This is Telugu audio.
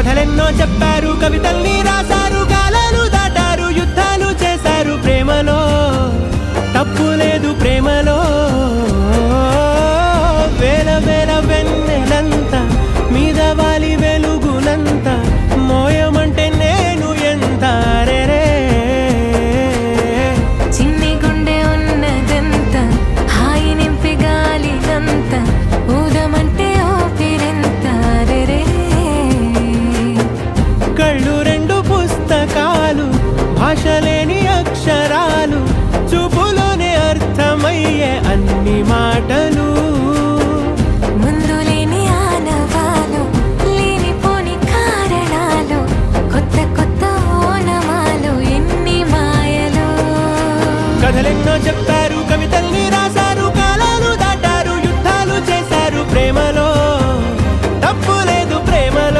కథలెన్నో చెప్పారు. రెండు రెండు పుస్తకాలు భాష లేని అక్షరాలు చూపులోనే అర్థమయ్యే అన్ని మాటలు. లేనిపోని కొత్త ఎన్ని చెప్తా